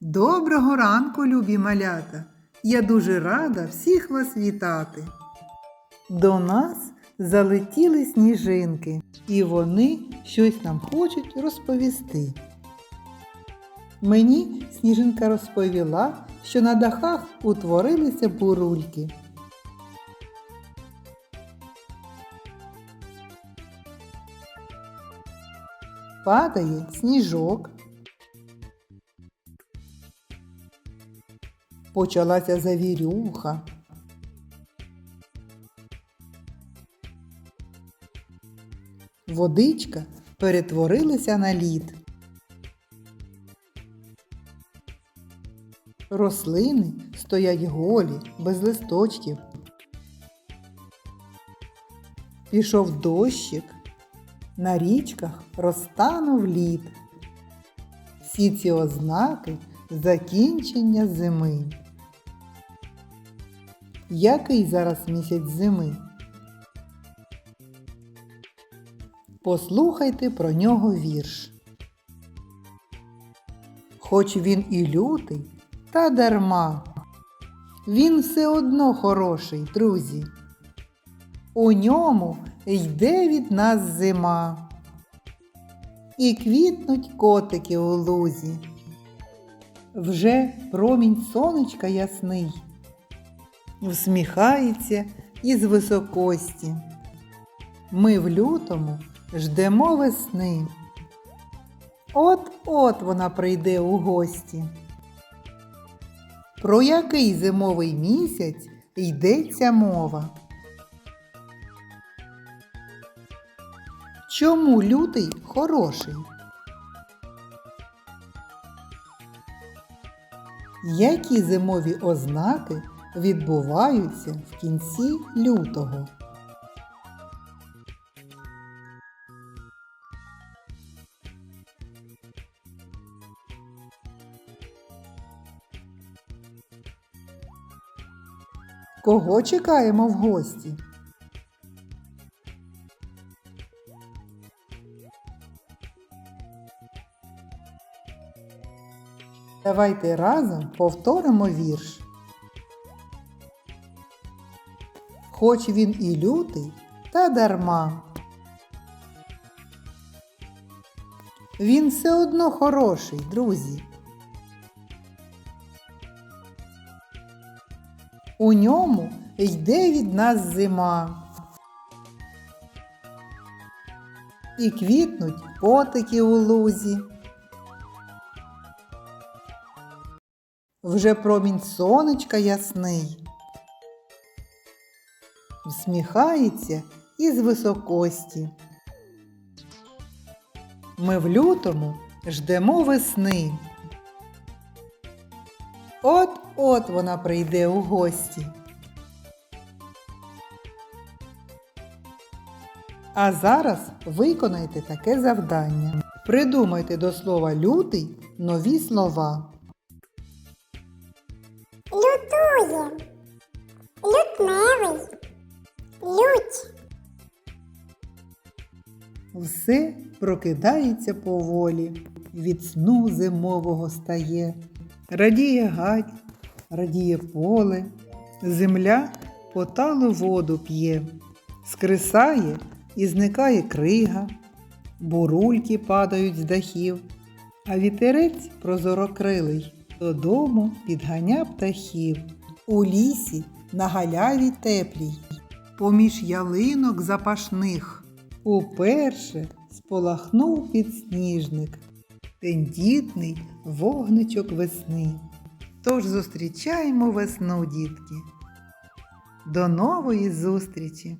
Доброго ранку, любі малята! Я дуже рада всіх вас вітати. До нас залетіли сніжинки, і вони щось нам хочуть розповісти. Мені сніжинка розповіла, що на дахах утворилися бурульки. Падає сніжок. Почалася завірюха. Водичка перетворилася на лід. Рослини стоять голі, без листочків. Пішов дощик, на річках розтанув лід. Всі ці ознаки закінчення зими. Який зараз місяць зими? Послухайте про нього вірш. Хоч він і лютий, та дарма. Він все одно хороший, друзі. У ньому йде від нас зима. І квітнуть котики у лузі. Вже промінь сонечка ясний, всміхається із високості. Ми в лютому ждемо весни. От-от вона прийде у гості. Про який зимовий місяць йдеться мова? Чому лютий хороший? Які зимові ознаки відбуваються в кінці лютого? Кого чекаємо в гості? Давайте разом повторимо вірш. Хоч він і лютий, та дарма. Він все одно хороший, друзі. У ньому йде від нас зима. І квітнуть потики у лузі. Вже промінь сонечка ясний. Всміхається із високості. Ми в лютому ждемо весни. От-от вона прийде у гості. А зараз виконайте таке завдання. Придумайте до слова лютий нові слова. Лютує, лютневий, лють, Все прокидається поволі, від сну зимового стає. Радіє гать, радіє поле, земля поталу воду п'є, скрисає і зникає крига, бурульки падають з дахів, а вітерець прозорокрилий. Додому підганя птахів. У лісі на галяві теплій, поміж ялинок запашних. Уперше сполахнув підсніжник, тендітний вогничок весни. Тож зустрічаємо весну, дітки. До нової зустрічі!